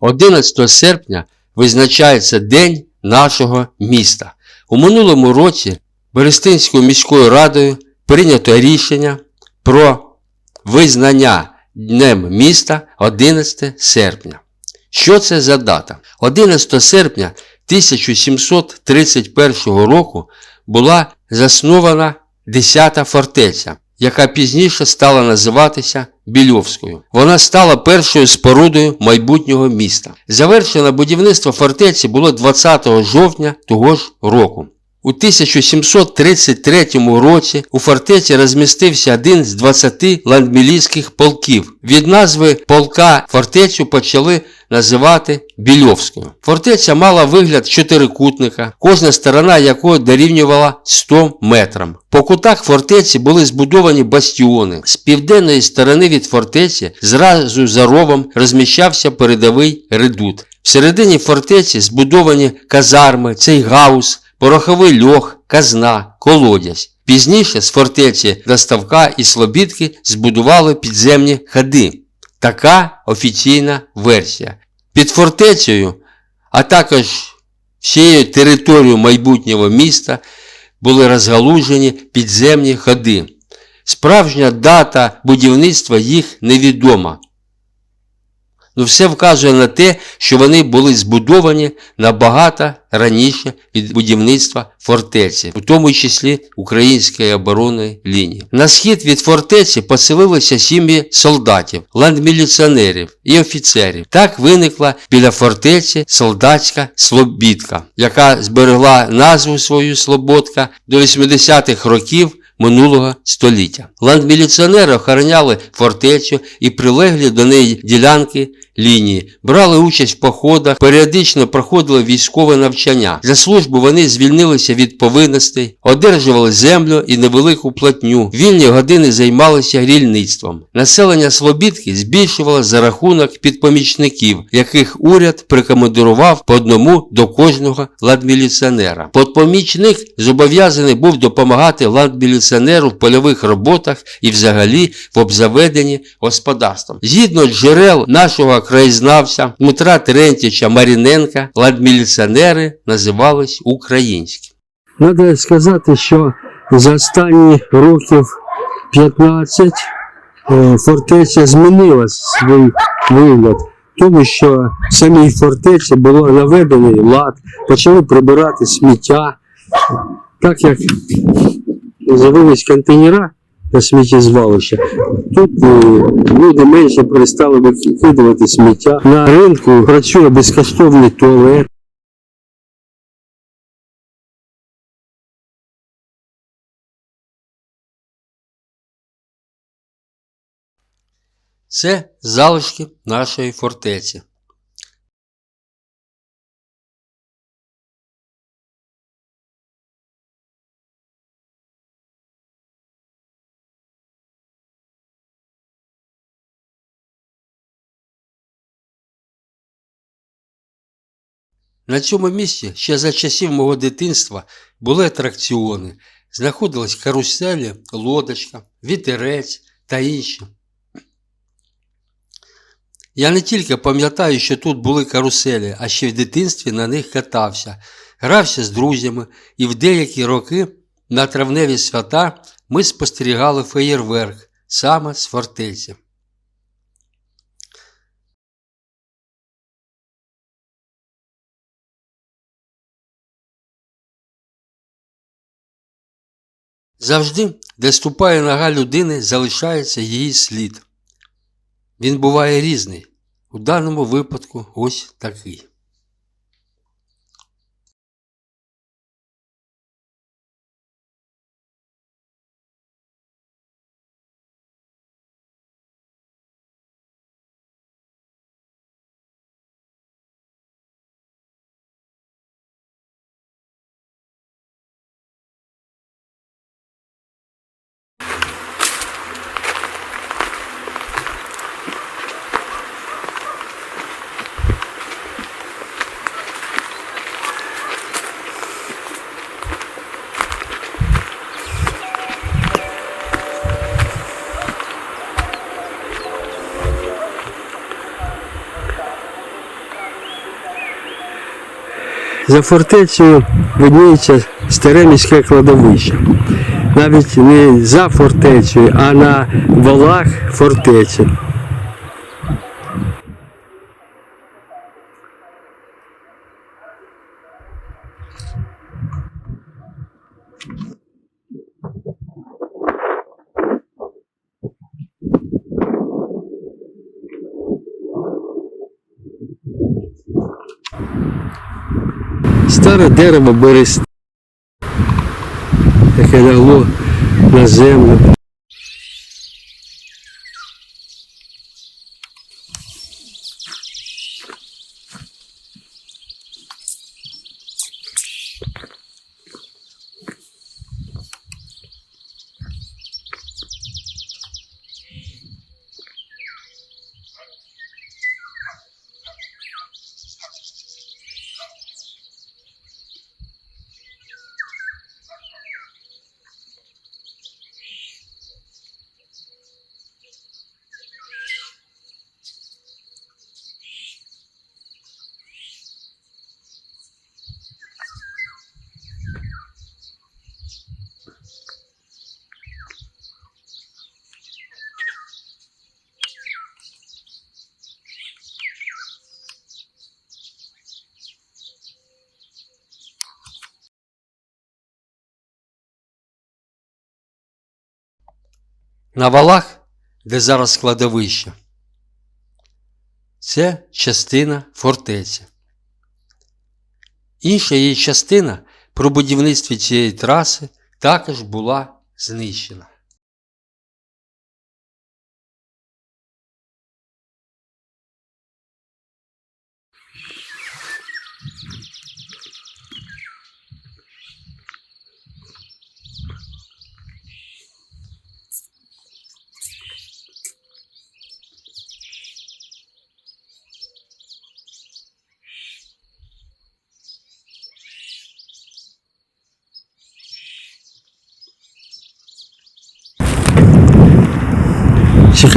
11 серпня визначається День нашого міста. У минулому році Берестинською міською радою прийнято рішення про визнання Днем міста 11 серпня. Що це за дата? 11 серпня 1731 року була заснована 10-та фортеця, яка пізніше стала називатися Більовською. Вона стала першою спорудою майбутнього міста. Завершено будівництво фортеці було 20 жовтня того ж року. У 1733 році у фортеці розмістився один з 20 ландмілійських полків. Від назви полка фортецю почали називати Більовською. Фортеця мала вигляд чотирикутника, кожна сторона якого дорівнювала 100 метрам. По кутах фортеці були збудовані бастіони. З південної сторони від фортеці зразу за ровом розміщався передовий редут. Всередині фортеці збудовані казарми, цейгаус, пороховий льох, казна, колодязь. Пізніше з фортеці до Ставка і Слобідки збудували підземні ходи. Така офіційна версія. Під фортецею, а також всією територією майбутнього міста були розгалужені підземні ходи. Справжня дата будівництва їх невідома. Ну, все вказує на те, що вони були збудовані набагато раніше від будівництва фортеці, у тому числі української оборонної лінії. На схід від фортеці поселилися сім'ї солдатів, ландміліціонерів і офіцерів. Так виникла біля фортеці солдатська Слобідка, яка зберегла назву свою Слободка до 80-х років минулого століття. Ландміліціонери охороняли фортецю і прилеглі до неї ділянки лінії, брали участь в походах, періодично проходили військове навчання. За службу вони звільнилися від повинностей, одержували землю і невелику платню. Вільні години займалися грільництвом. Населення Слобідки збільшувало за рахунок підпомічників, яких уряд прикомандирував по одному до кожного ландміліціонера. Подпомічник зобов'язаний був допомагати ландміліціонеру в польових роботах і взагалі в обзаведенні господарством. Згідно джерел нашого краєзнавця Дмитра Терентіча Маріненка, ландміліціонери називались українські. Треба сказати, що за останні років 15 е, фортеця змінила свій вигляд, тому що в самій фортеці було наведений лад, почали прибирати сміття, так як з'явились контейнера на сміттєзвалище, тут е, люди менше перестали викидувати сміття. На ринку працює безкоштовний туалет. Це залишки нашої фортеці. На цьому місці ще за часів мого дитинства були атракціони. Знаходились каруселі, лодочка, вітерець та інші. Я не тільки пам'ятаю, що тут були каруселі, а ще в дитинстві на них катався, грався з друзями, і в деякі роки на травневі свята ми спостерігали феєрверк саме з фортеці. Завжди, де ступає нога людини, залишається її слід. Він буває різний. У даному випадку ось такий. За фортецею видніється старе міське кладовище. Навіть не за фортецею, а на валах фортеці. Старе дерево берест, яке лягло на землю. На валах, де зараз кладовище. це частина фортеці. Інша її частина при будівництві цієї траси також була знищена.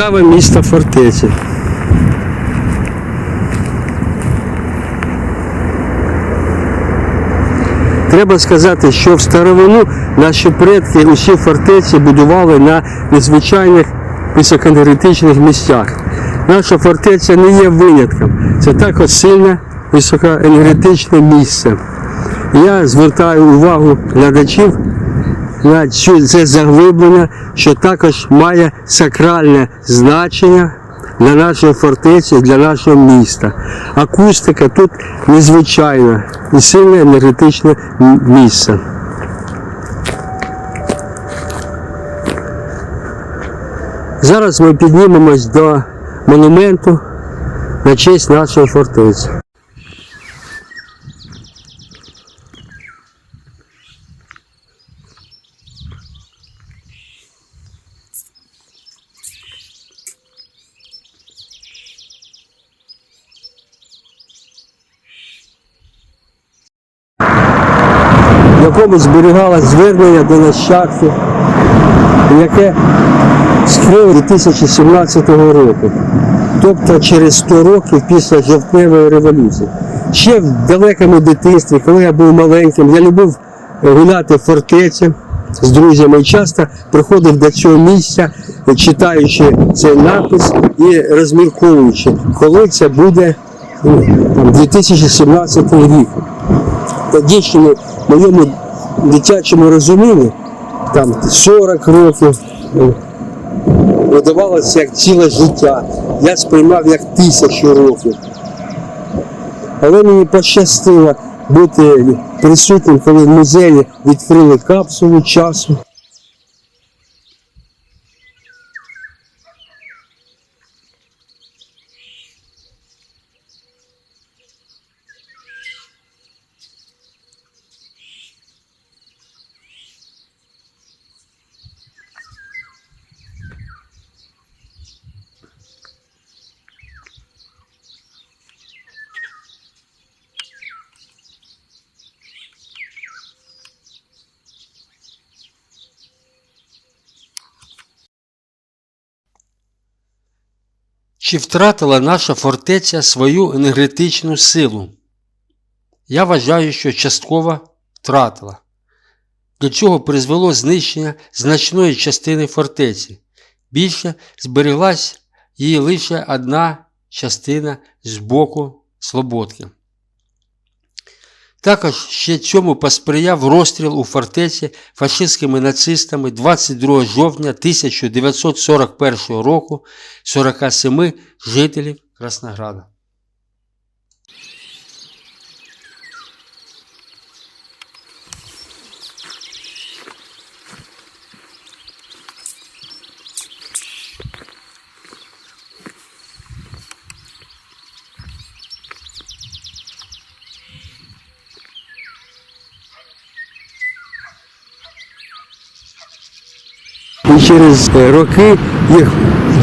Цікаве місто фортеці. Треба сказати, що в старовину наші предки усі фортеці будували на незвичайних високоенергетичних місцях. Наша фортеця не є винятком. Це також сильне високоенергетичне місце. Я звертаю увагу глядачів цю, це заглиблення, що також має сакральне значення для нашої фортеці, для нашого міста. Акустика тут незвичайна і сильне енергетичне місце. Зараз ми піднімемось до монументу на честь нашої фортеці. Якому зберігалось звернення до нащадків, яке скрив 2017 року, тобто через 100 років після жовтневої революції. Ще в далекому дитинстві, коли я був маленьким, я любив гуляти в фортеці з друзями і часто приходив до цього місця, читаючи цей напис і розмірковуючи, коли це буде ну, там, 2017 рік тоді ще в моєму дитячому розумінні, там 40 років, е, видавалося як ціле життя. Я сприймав як тисячу років. Але мені пощастило бути присутнім, коли в музеї відкрили капсулу часу. Чи втратила наша фортеця свою енергетичну силу? я вважаю, що частково втратила. До чого призвело знищення значної частини фортеці. Більше збереглась її лише одна частина з боку Слободки. Також ще цьому посприяв розстріл у фортеці фашистськими нацистами 22 жовтня 1941 року 47 жителів Краснограда. І через е, роки їх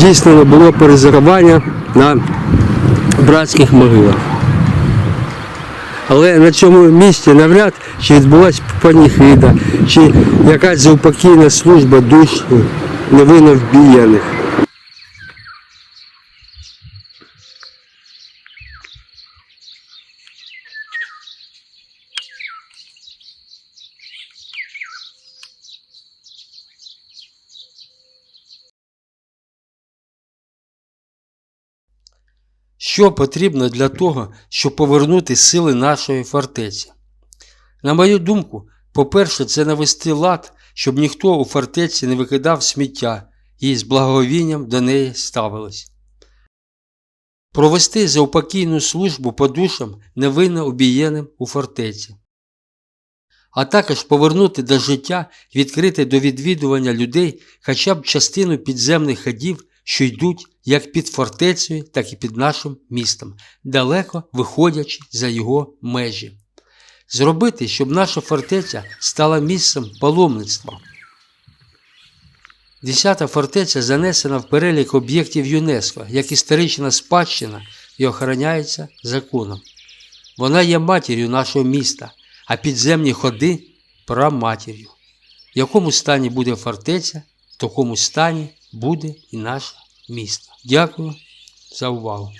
дійсно було перезарування на братських могилах. Але на цьому місці навряд чи відбулася паніхида, чи якась заупокійна служба душ невинно вбіяних. Що потрібно для того, щоб повернути сили нашої фортеці? На мою думку, по-перше, це навести лад, щоб ніхто у фортеці не викидав сміття і з благовінням до неї ставились. Провести заупокійну службу по душам невинно обієним у фортеці. А також повернути до життя, відкрити до відвідування людей хоча б частину підземних ходів, що йдуть як під фортецею, так і під нашим містом, далеко виходячи за його межі. Зробити, щоб наша фортеця стала місцем паломництва. Десята фортеця занесена в перелік об'єктів ЮНЕСКО як історична спадщина і охороняється законом. Вона є матір'ю нашого міста, а підземні ходи праматір'ю. В якому стані буде фортеця, в такому стані буде і наше місто. Дякую за увагу.